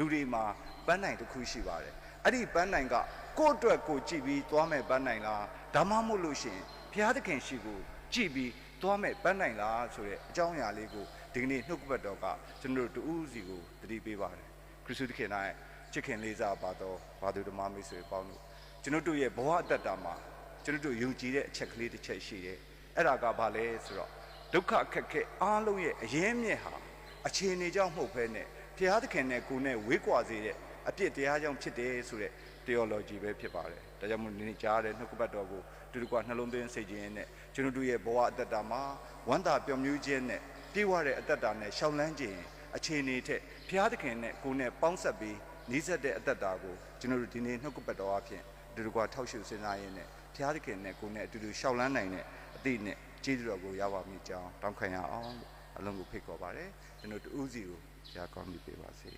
လူတွေမှာပန်းနိုင်တစ်ခုရှိပါတယ်အဲ့ဒီပန်းနိုင်ကကိုယ့်အတွက်ကိုကြည့်ပြီးသွားမဲ့ပန်းနိုင်လားဒါမှမဟုတ်လို့ရှိရင်ဘုရားသခင်ရှိကိုကြည့်ပြီးသွားမဲ့ပန်းနိုင်လားဆိုတဲ့အကြောင်းအရာလေးကိုဒီကနေ့နှုတ်ကပတ်တော်ကကျွန်တော်တို့တူးစီကိုတတိပေးပါတယ်ခရစ်တုသခင်၌ချစ်ခင်လေးစားပါတော့ဘာသူဓမ္မမိတ်ဆွေပေါင်းတို့ကျွန်တော်တို့ရဲ့ဘဝအတ္တတာမှာကျွန်တော်တို့ယုံကြည်တဲ့အချက်ကလေးတစ်ချက်ရှိတယ်အဲ့ဒါကဘာလဲဆိုတော့ဒုက္ခအခက်ခဲအားလုံးရဲ့အရေးမြင့်ဟာအခြေအနေကြောင့်မဟုတ်ဘဲနဲ့ ဘုရားသခင်နဲ့ကိုယ်နဲ့ဝေးကွာစေတဲ့အပြစ်တရားကြောင့်ဖြစ်တယ်ဆိုတဲ့ theology ပဲဖြစ်ပါတယ်ဒါကြောင့်မို့ဒီနေ့ကြားတဲ့နှုတ်ကပတ်တော်ကိုတူတူကနှလုံးသွင်းစိတ်ခြင်းနဲ့ကျွန်တော်တို့ရဲ့ဘဝအတ္တတာမှာဝမ်းသာပျော်မြူးခြင်းနဲ့ပြေဝတဲ့အတ္တတာနဲ့ရှောင်လန်းခြင်းအခြေအနေထက်ဘုရားသခင်နဲ့ကိုယ်နဲ့ပေါင်းဆက်ပြီးနှီးဆက်တဲ့အတ္တတာကိုကျွန်တော်တို့ဒီနေ့နှုတ်ကပတ်တော်အဖြစ်တူတူကထောက်ရှုစဉ်းစားရင်းနဲ့ဘုရားသခင်နဲ့ကိုယ်နဲ့အတူတူရှောင်လန်းနိုင်တဲ့အသည့်နဲ့ကျေးဇူးတော်ကိုရပါမိကြောင်းတောင်းခံရအောင်လို့ အလုံးကိုဖိတ်ခေါ်ပါတယ်ကျွန်တော်တို့ဦးစီကိုဘုရားကောင်းကြီးပေးပါစေ